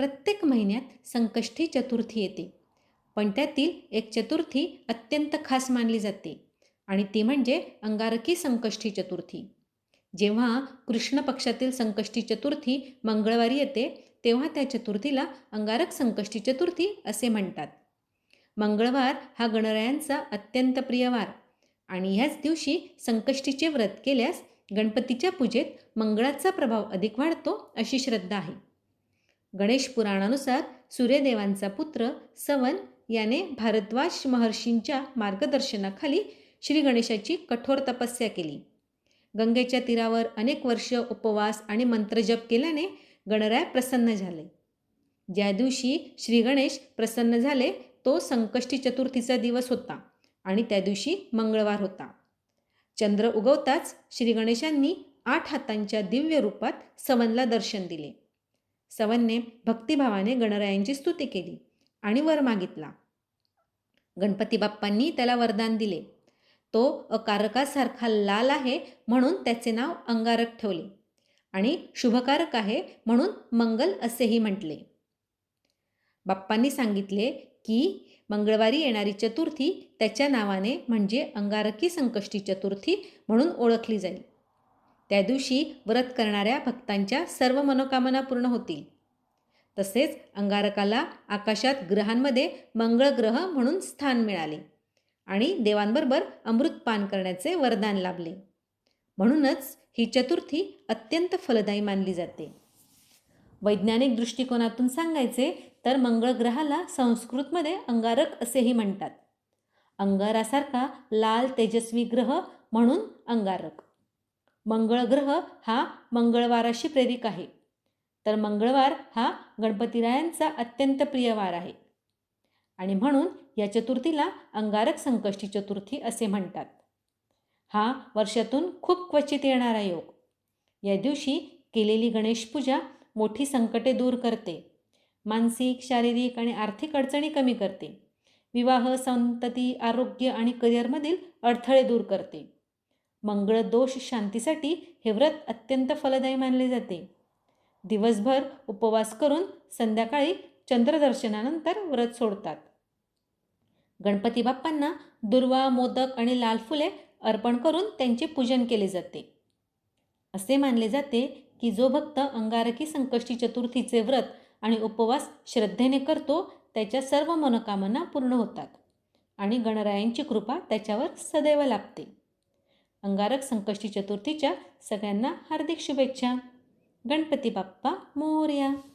प्रत्येक महिन्यात संकष्टी चतुर्थी येते. पण त्यातील एक चतुर्थी अत्यंत खास मानली जाते आणि ती म्हणजे अंगारकी संकष्टी चतुर्थी. जेव्हा कृष्ण पक्षातील संकष्टी चतुर्थी मंगळवारी येते तेव्हा त्या चतुर्थीला अंगारक संकष्टी चतुर्थी असे म्हणतात. मंगळवार हा गणरायांचा अत्यंत प्रिय वार आणि ह्याच दिवशी संकष्टीचे व्रत केल्यास गणपतीच्या पूजेत मंगळाचा प्रभाव अधिक वाढतो अशी श्रद्धा आहे. गणेश पुराणानुसार सूर्यदेवांचा पुत्र सवन याने भारद्वाज महर्षींच्या मार्गदर्शनाखाली श्री गणेशाची कठोर तपस्या केली. गंगेच्या तीरावर अनेक वर्ष उपवास आणि मंत्रजप केल्याने गणराय प्रसन्न झाले. ज्या दिवशी श्री गणेश प्रसन्न झाले तो संकष्टी चतुर्थीचा दिवस होता आणि त्या दिवशी मंगळवार होता. चंद्र उगवताच श्री गणेशांनी आठ हातांच्या दिव्य रूपात सवनला दर्शन दिले. सवनने भक्तिभावाने गणरायांची स्तुती केली आणि वर मागितला. गणपती बाप्पांनी त्याला वरदान दिले. तो अकारकासारखा लाल आहे म्हणून त्याचे नाव अंगारक ठेवले आणि शुभकारक आहे म्हणून मंगल असेही म्हटले. बाप्पांनी सांगितले की मंगळवारी येणारी चतुर्थी त्याच्या नावाने म्हणजे अंगारकी संकष्टी चतुर्थी म्हणून ओळखली जाईल. त्या दिवशी व्रत करणाऱ्या भक्तांच्या सर्व मनोकामना पूर्ण होतील. तसेच अंगारकाला आकाशात ग्रहांमध्ये मंगळ ग्रह म्हणून स्थान मिळाले आणि देवांबरोबर अमृत पान करण्याचे वरदान लाभले. म्हणूनच ही चतुर्थी अत्यंत फलदायी मानली जाते. वैज्ञानिक दृष्टिकोनातून सांगायचे तर मंगळ ग्रहाला संस्कृतमध्ये अंगारक असेही म्हणतात. अंगारासारखा लाल तेजस्वी ग्रह म्हणून अंगारक. मंगळ ग्रह हा मंगळवाराशी प्रेरिक आहे. तर मंगळवार हा गणपतीरायांचा अत्यंत प्रिय वार आहे. आणि म्हणून या चतुर्थीला अंगारक संकष्टी चतुर्थी असे म्हणतात. हा वर्षातून खूप क्वचित येणारा योग. या दिवशी केलेली गणेश पूजा मोठी संकटे दूर करते. मानसिक शारीरिक आणि आर्थिक अडचणी कमी करते. विवाह संतती आरोग्य आणि करिअरमधील अडथळे दूर करते. मंगळ दोष शांतीसाठी हे व्रत अत्यंत फलदायी मानले जाते. दिवसभर उपवास करून संध्याकाळी चंद्रदर्शनानंतर व्रत सोडतात. गणपती बाप्पांना दुर्वा मोदक आणि लाल फुले अर्पण करून त्यांचे पूजन केले जाते. असे मानले जाते की जो भक्त अंगारकी संकष्टी चतुर्थीचे व्रत आणि उपवास श्रद्धेने करतो त्याच्या सर्व मनोकामना पूर्ण होतात आणि गणरायांची कृपा त्याच्यावर सदैव लाभते. अंगारक संकष्टी चतुर्थीच्या सगळ्यांना हार्दिक शुभेच्छा. गणपती बाप्पा मोर्या.